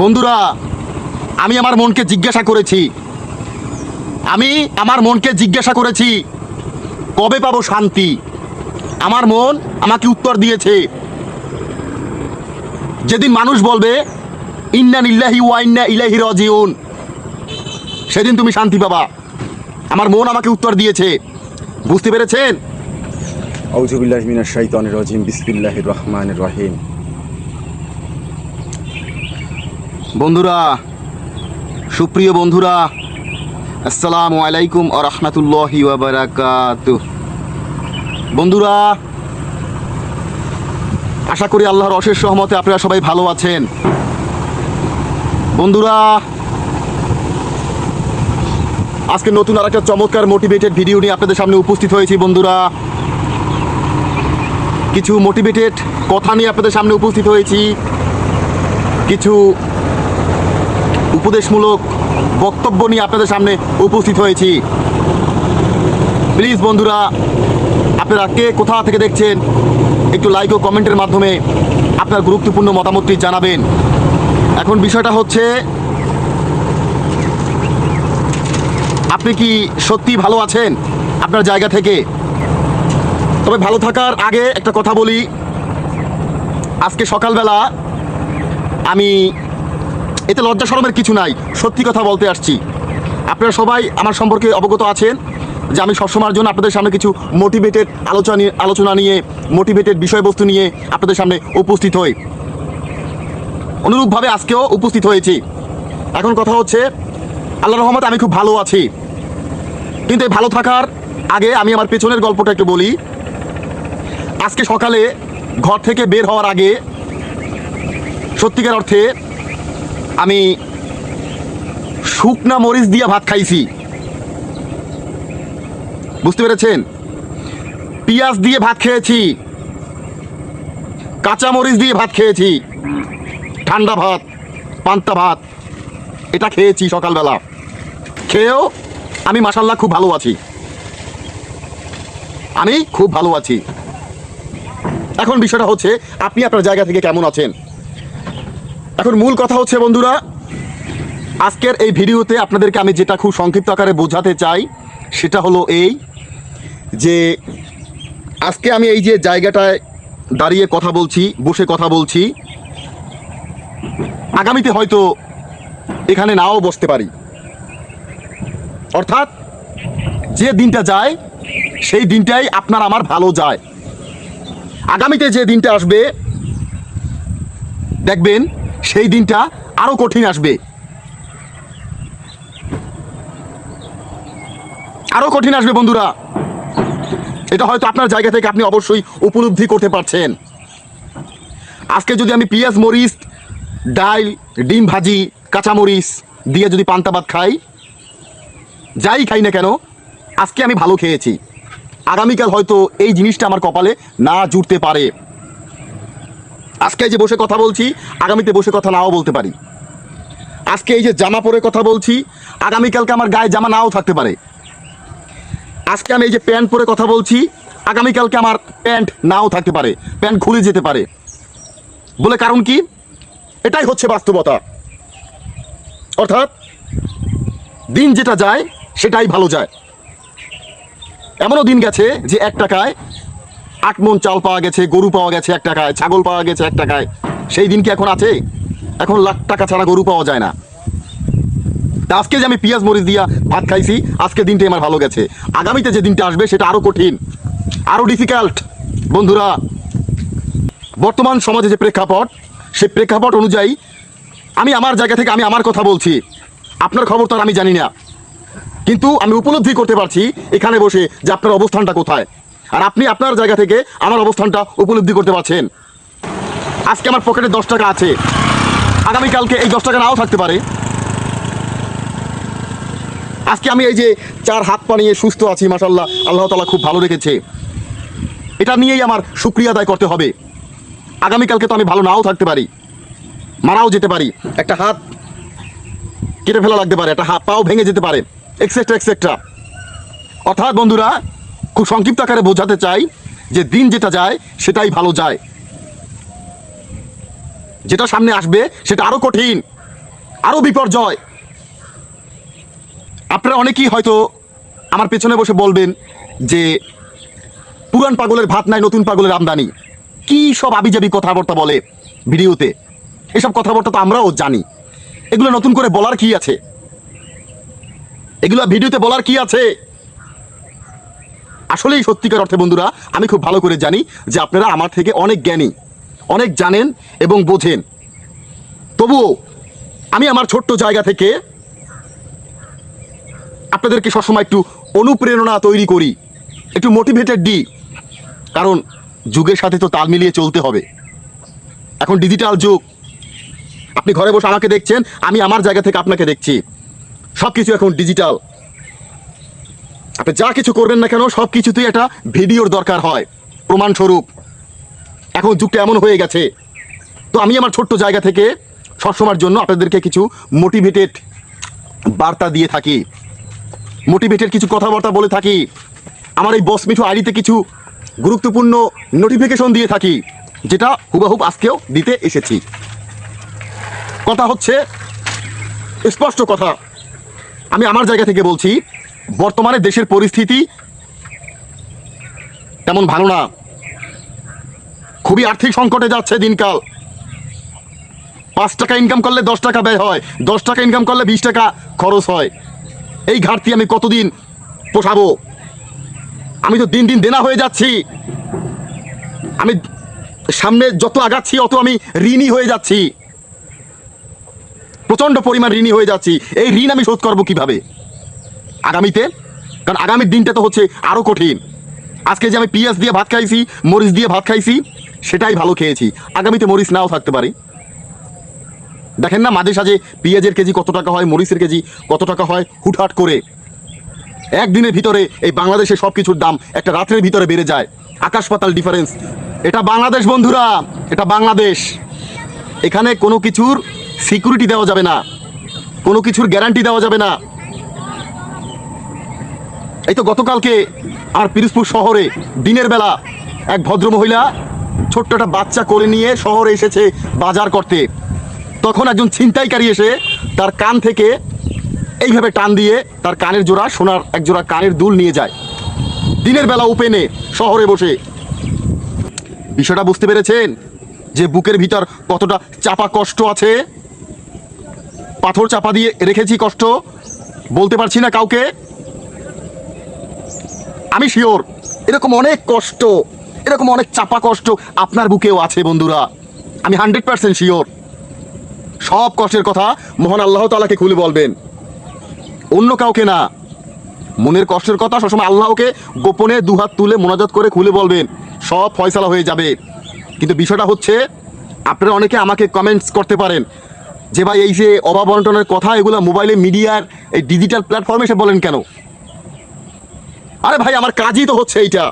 বন্ধুরা, আমি আমার মনকে জিজ্ঞাসা করেছি। আমি আমার মনকে জিজ্ঞাসা করেছি, কবে পাবো শান্তি? আমার মন আমাকে উত্তর দিয়েছে। যেদিন মানুষ বলবে, ইন্না নিল্লাহি ওয়া ইন্না ইলাইহি রাজিউন সেদিন তুমি শান্তি পাবা। আমার মন আমাকে উত্তর দিয়েছে। বুঝতে পেরেছেন? আউজুবিল্লাহ মিনাশ শাইতানির রাজিম। বিসমিল্লাহির রহমানির রহিম। বন্ধুরা, সুপ্রিয় বন্ধুরা, আসসালামু আলাইকুম আ রহমতুল্লাহি বারাকাত বন্ধুরা, আশা করি আল্লাহর অশেষ সহমতে আপনারা সবাই ভালো আছেন। বন্ধুরা, আজকে নতুন আর একটা চমৎকার মোটিভেটেড ভিডিও নিয়ে আপনাদের সামনে উপস্থিত হয়েছি বন্ধুরা। কিছু মোটিভেটেড কথা নিয়ে আপনাদের সামনে উপস্থিত হয়েছি। কিছু উপদেশমূলক বক্তব্য নিয়ে আপনাদের সামনে উপস্থিত হয়েছি। প্লিজ বন্ধুরা, আপনারা কে কোথা থেকে দেখছেন, একটু লাইক ও কমেন্টের মাধ্যমে আপনার গুরুত্বপূর্ণ মতামতটি জানাবেন। এখন বিষয়টা হচ্ছে, আপনি কি সত্যি ভালো আছেন আপনার জায়গা থেকে? তবে ভালো থাকার আগে একটা কথা বলি। আজকে সকালবেলা আমি এতে লজ্জা শরমের কিছু নাই। সত্যি কথা বলতে আসছি। আপনারা সবাই আমার সম্পর্কে অবগত আছেন যে আমি সবসময়ের জন্য আপনাদের সামনে কিছু মোটিভেটেড আলোচনা নিয়ে আলোচনা নিয়ে মোটিভেটেড বিষয়বস্তু নিয়ে আপনাদের সামনে উপস্থিত হই। অনুরূপভাবে আজকেও উপস্থিত হয়েছি। এখন কথা হচ্ছে, আল্লাহ রহমত আমি খুব ভালো আছি। কিন্তু এই ভালো থাকার আগে আমি আমার পেছনের গল্পটা একটু বলি। আজকে সকালে ঘর থেকে বের হওয়ার আগে সত্যিকার অর্থে আমি শুকনা মরিচ দিয়ে ভাত খাইছি। বুঝতে পেরেছেন? পিঁয়াজ দিয়ে ভাত খেয়েছি। কাঁচা মরিচ দিয়ে ভাত খেয়েছি। ঠান্ডা ভাত, পান্তা ভাত, এটা খেয়েছি সকালবেলা। খেয়েও আমি মাসাল্লাহ খুব ভালো আছি। আমি খুব ভালো আছি। এখন বিষয়টা হচ্ছে, আপনি আপনার জায়গা থেকে কেমন আছেন? এখন মূল কথা হচ্ছে, বন্ধুরা, আজকের এই ভিডিওতে আপনাদেরকে আমি যেটা খুব সংক্ষিপ্ত আকারে বোঝাতে চাই, সেটা হলো এই যে আজকে আমি এই যে জায়গাটায় দাঁড়িয়ে কথা বলছি, বসে কথা বলছি, আগামীতে হয়তো এখানে নাও বসতে পারি। অর্থাৎ যে দিনটা যায়, সেই দিনটাই আপনার আমার ভালো যায়। আগামীতে যে দিনটা আসবে, দেখবেন সেই দিনটা আরও কঠিন আসবে। আরও কঠিন আসবে বন্ধুরা। এটা হয়তো আপনার জায়গা থেকে আপনি অবশ্যই উপলব্ধি করতে পারছেন। আজকে যদি আমি পেঁয়াজ, মরিচ, ডাল, ডিম ভাজি, কাঁচামরিচ দিয়ে যদি পান্তা ভাত খাই, যাই খাই না কেন, আজকে আমি ভালো খেয়েছি। আগামীকাল হয়তো এই জিনিসটা আমার কপালে না জুটতে পারে। আজকে যে বসে কথা বলছি, আগামীতে বসে কথা নাও বলতে পারি। আজকে এই যে জামা পরে কথা বলছি আগামীকালকে আমার গায়ে জামা নাও থাকতে পারে। আজকে আমি এই যে প্যান্ট পরে কথা বলছি আগামীকালকে আমার প্যান্ট নাও থাকতে পারে, প্যান্ট খুলে যেতে পারে। বলে কারণ কি? এটাই হচ্ছে বাস্তবতা। অর্থাৎ দিন যেটা যায়, সেটাই ভালো যায়। এমনও দিন গেছে যে এক টাকায় আট মন চাল পাওয়া গেছে, গরু পাওয়া গেছে এক টাকায়, ছাগল পাওয়া গেছে এক টাকায়। সেই দিন কি এখন আছে? এখন লাখ টাকা ছাড়া গরু পাওয়া যায় না। আজকে যে আমি পেঁয়াজ, মরিচ দিয়া ভাত খাইছি, আজকে দিনটাই আমার ভালো গেছে। আগামীতে যে দিনটা আসবে সেটা আরও কঠিন আরও ডিফিকাল্ট বন্ধুরা, বর্তমান সমাজে যে প্রেক্ষাপট, সেই প্রেক্ষাপট অনুযায়ী আমি আমার জায়গা থেকে আমি আমার কথা বলছি। আপনার খবর তো আমি জানি না। কিন্তু আমি উপলব্ধি করতে পারছি এখানে বসে যে আপনার অবস্থানটা কোথায়। আর আপনি আপনার জায়গা থেকে আমার অবস্থানটা উপলব্ধি করতে পারছেন। আজকে আমার পকেটে দশ টাকা আছে। আগামীকালকে এই দশ টাকা নাও থাকতে পারে। আজকে আমি এই যে চার হাত পা নিয়ে সুস্থ আছি মাসাল্লাহ আল্লাহ তালা খুব ভালো রেখেছে। এটা নিয়েই আমার সুক্রিয়া আদায় করতে হবে। আগামীকালকে তো আমি ভালো নাও থাকতে পারি। মারাও যেতে পারি। একটা হাত কেটে ফেলা লাগতে পারে, একটা হাত পাও ভেঙে যেতে পারে এক্সেট্রা এক্সেট্রা অর্থাৎ বন্ধুরা খুব সংক্ষিপ্ত আকারে বোঝাতে চাই যে দিন যেটা যায়, সেটাই ভালো যায়। যেটা সামনে আসবে, সেটা আরও কঠিন আরও বিপর্যয়। আপনারা অনেকেই হয়তো আমার পেছনে বসে বলবেন যে, পুরান পাগলের ভাত নাই, নতুন পাগলের আমদানি। কি সব আবিজাবি কথাবার্তা বলে ভিডিওতে? এসব কথাবার্তা তো আমরাও জানি। এগুলো নতুন করে বলার কি আছে? এগুলো ভিডিওতে বলার কি আছে? আসলেই সত্যিকার অর্থে বন্ধুরা, আমি খুব ভালো করে জানি যে আপনারা আমার থেকে অনেক জ্ঞানী, অনেক জানেন এবং বোঝেন। তবুও আমি আমার ছোট্ট জায়গা থেকে আপনাদেরকে সবসময় একটু অনুপ্রেরণা তৈরি করি, একটু মোটিভেটেড দিই কারণ যুগের সাথে তো তাল মিলিয়ে চলতে হবে। এখন ডিজিটাল যুগ। আপনি ঘরে বসে আমাকে দেখছেন, আমি আমার জায়গা থেকে আপনাকে দেখছি। সব কিছু এখন ডিজিটাল আপনি যা কিছু করবেন না কেন, সব কিছুতেই একটা ভিডিওর দরকার হয়। প্রমাণস্বরূপ। এখন যুগটা এমন হয়ে গেছে। তো আমি আমার ছোট্ট জায়গা থেকে সবসময়ের জন্য আপনাদেরকে কিছু মোটিভেটেড বার্তা দিয়ে থাকি। মোটিভেটেড কিছু কথাবার্তা বলে থাকি। আমার এই বস মিঠু আইডিতে কিছু গুরুত্বপূর্ণ নোটিফিকেশন দিয়ে থাকি, যেটা হুবাহুব আজকেও দিতে এসেছি। কথা হচ্ছে, স্পষ্ট কথা। আমি আমার জায়গা থেকে বলছি বর্তমানে দেশের পরিস্থিতি তেমন ভালো না। খুবই আর্থিক সংকটে যাচ্ছে দিনকাল। পাঁচ টাকা ইনকাম করলে দশ টাকা ব্যয় হয়, দশ টাকা ইনকাম করলে বিশ টাকা খরচ হয়। এই ঘাটতি আমি কতদিন পোষাবো? আমি তো দিন দিন দেনা হয়ে যাচ্ছি। আমি সামনে যত আগাচ্ছি অত আমি ঋণী হয়ে যাচ্ছি। প্রচণ্ড পরিমাণ ঋণী হয়ে যাচ্ছি। এই ঋণ আমি শোধ করব কীভাবে? আগামীতে? কারণ আগামীর দিনটা তো হচ্ছে আরও কঠিন। আজকে যে আমি পিঁয়াজ দিয়ে ভাত খাইছি, মরিচ দিয়ে ভাত খাইছি, সেটাই ভালো খেয়েছি। আগামীতে মরিচ নাও থাকতে পারে। দেখেন না মাঝে সাঝে পেঁয়াজের কেজি কত টাকা হয়, মরিচের কেজি কত টাকা হয়, হুটহাট করে। একদিনের ভিতরে এই বাংলাদেশে সব কিছুর দাম একটা রাত্রের ভিতরে বেড়ে যায়। আকাশ পাতাল ডিফারেন্স এটা বাংলাদেশ, বন্ধুরা! এটা বাংলাদেশ! এখানে কোনো কিছুর সিকিউরিটি দেওয়া যাবে না। কোনো কিছুর গ্যারান্টি দেওয়া যাবে না। এই তো গতকালকে আর পিরোজপুর শহরে দিনের বেলা এক ভদ্রমহিলা ছোট্ট একটা বাচ্চা করে নিয়ে শহরে এসেছে বাজার করতে। তখন একজন ছিনতাইকারী এসে তার কান থেকে এইভাবে টান দিয়ে তার কানের জোড়া, সোনার এক জোড়া কানের দুল নিয়ে যায়। দিনের বেলা ওপেনে শহরে বসে। বিষয়টা বুঝতে পেরেছেন যে বুকের ভিতর কতটা চাপা কষ্ট আছে? পাথর চাপা দিয়ে রেখেছি কষ্ট। বলতে পারছি না কাউকে। আমি শিওর, এরকম অনেক কষ্ট, এরকম অনেক চাপা কষ্ট আপনার বুকেও আছে বন্ধুরা। আমি হান্ড্রেড পার্সেন্ট শিওর। সব কষ্টের কথা মহান আল্লাহ তালাকে খুলে বলবেন। অন্য কাউকে না। মনের কষ্টের কথা সবসময় আল্লাহকে গোপনে দুহাত তুলে মোনাজাত করে খুলে বলবেন। সব ফয়সালা হয়ে যাবে। কিন্তু বিষয়টা হচ্ছে, আপনারা অনেকে আমাকে কমেন্টস করতে পারেন যে ভাই, এই যে অভাব বন্টনের কথা, এগুলো মোবাইলে মিডিয়ার এই ডিজিটাল প্ল্যাটফর্মে এসে বলেন কেন? আরে ভাই, আমার কাজই তো হচ্ছে এইটা।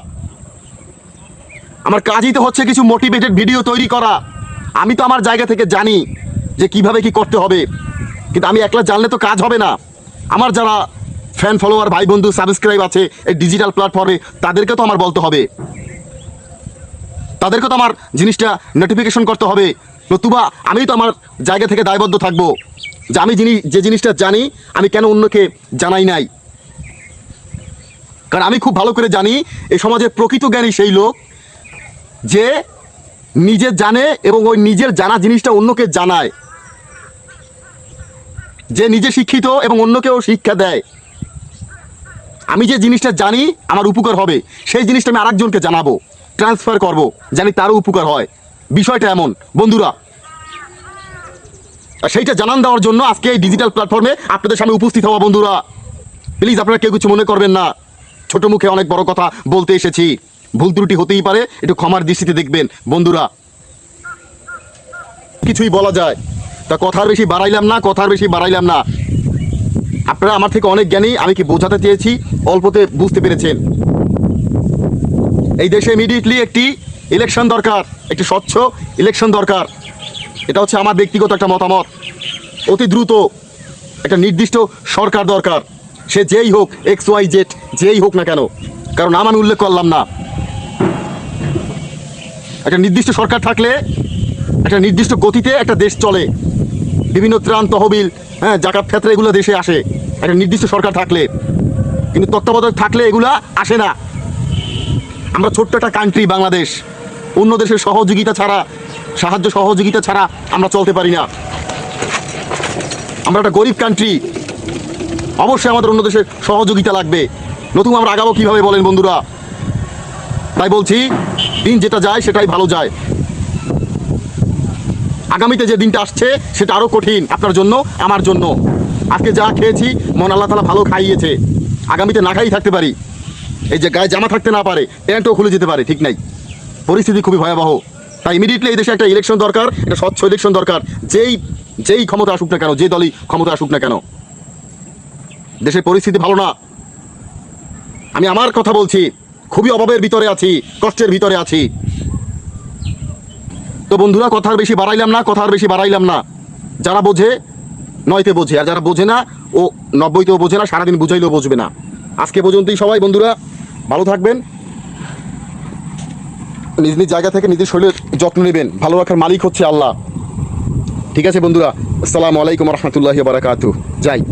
আমার কাজই তো হচ্ছে কিছু মোটিভেটেড ভিডিও তৈরি করা। আমি তো আমার জায়গা থেকে জানি যে কীভাবে কি করতে হবে। কিন্তু আমি একলা জানলে তো কাজ হবে না। আমার যারা ফ্যান ফলোয়ার ভাই বন্ধু সাবস্ক্রাইব আছে এই ডিজিটাল প্ল্যাটফর্মে তাদেরকে তো আমার বলতে হবে। তাদেরকে তো আমার জিনিসটা নোটিফিকেশন করতে হবে। নতুবা আমি তো আমার জায়গা থেকে দায়বদ্ধ থাকব। যে আমি যিনি যে জিনিসটা জানি, আমি কেন অন্যকে জানাই নাই? কারণ আমি খুব ভালো করে জানি এই সমাজের প্রকৃত জ্ঞানী সেই লোক যে নিজে জানে এবং ওই নিজের জানা জিনিসটা অন্যকে জানায়। যে নিজে শিক্ষিত এবং অন্যকেও শিক্ষা দেয়। আমি যে জিনিসটা জানি আমার উপকার হবে, সেই জিনিসটা আমি আরেকজনকে জানাব ট্রান্সফার করব, জানি তারও উপকার হয়। বিষয়টা এমন। বন্ধুরা, আর সেইটা জানান দেওয়ার জন্য আজকে এই ডিজিটাল প্ল্যাটফর্মে আপনাদের সামনে উপস্থিত হওয়া বন্ধুরা। প্লিজ আপনারা কেউ কিছু মনে করবেন না। ছোট মুখে অনেক বড় কথা বলতে এসেছি। ভুল ত্রুটি হতেই পারে, একটু ক্ষমার দৃষ্টিতে দেখবেন। বন্ধুরা, কিছুই বলা যায়। তা কথার বেশি বাড়াইলাম না, কথার বেশি বাড়াইলাম না। আপনারা আমার থেকে অনেক জ্ঞানী, আমি কি বোঝাতে চেয়েছি? অল্পতে বুঝতে পেরেছেন। এই দেশে ইমিডিয়েটলি একটি ইলেকশন দরকার, একটি স্বচ্ছ ইলেকশন দরকার। এটা হচ্ছে আমার ব্যক্তিগত একটা মতামত। অতি দ্রুত একটা নির্দিষ্ট সরকার দরকার। সে যেই হোক এক্স ওয়াই জেড যেই হোক না কেন, কারণ নাম আমি উল্লেখ করলাম না। একটা নির্দিষ্ট সরকার থাকলে, একটা নির্দিষ্ট গতিতে একটা দেশ চলে। বিভিন্ন ত্রাণ তহবিল হ্যাঁ জাকাত ক্ষেত্রে এগুলো দেশে আসে। একটা নির্দিষ্ট সরকার থাকলে। কিন্তু তত্ত্বাবধায়ক থাকলে এগুলা আসে না। আমরা ছোট্ট একটা কান্ট্রি বাংলাদেশ। অন্য দেশের সহযোগিতা ছাড়া, সাহায্য সহযোগিতা ছাড়া আমরা চলতে পারি না। আমরা একটা গরিব কান্ট্রি অবশ্যই আমাদের অন্য দেশের সহযোগিতা লাগবে। নতুন আমরা আগাবো কীভাবে বলেন বন্ধুরা? তাই বলছি, দিন যেটা যায় সেটাই ভালো যায়। আগামীতে যে দিনটা আসছে সেটা আরও কঠিন, আপনার জন্য, আমার জন্য। আজকে যা খেয়েছি, মন আল্লাহ তালা ভালো খাইয়েছে। আগামীতে না খাই থাকতে পারি। এই যে গায়ে জামা থাকতে না পারে, প্যান্টও খুলে যেতে পারে, ঠিক নাই। পরিস্থিতি খুবই ভয়াবহ। তাই ইমিডিয়েটলি এই দেশে একটা ইলেকশন দরকার, একটা স্বচ্ছ ইলেকশন দরকার। যেই যেই ক্ষমতা আসুক না কেন, যে দলই ক্ষমতা আসুক না কেন। দেশের পরিস্থিতি ভালো না। আমি আমার কথা বলছি, খুবই অভাবের ভিতরে আছি, কষ্টের ভিতরে আছি। তো বন্ধুরা কথার বেশি বাড়াইলাম না কথার বেশি বাড়াইলাম না। যারা বোঝে, নয়তে বোঝে, আর যারা বোঝে না, ও নব্বইতেও বোঝে না, সারাদিন বুঝাইলেও বুঝবে না। আজকে পর্যন্তই সবাই, বন্ধুরা, ভালো থাকবেন। নিজ নিজ জায়গা থেকে নিজের শরীরের যত্ন নেবেন। ভালো রাখার মালিক হচ্ছে আল্লাহ। ঠিক আছে, বন্ধুরা, আসসালামু আলাইকুম রহমতুল্লাহ বারাকাতু যাই।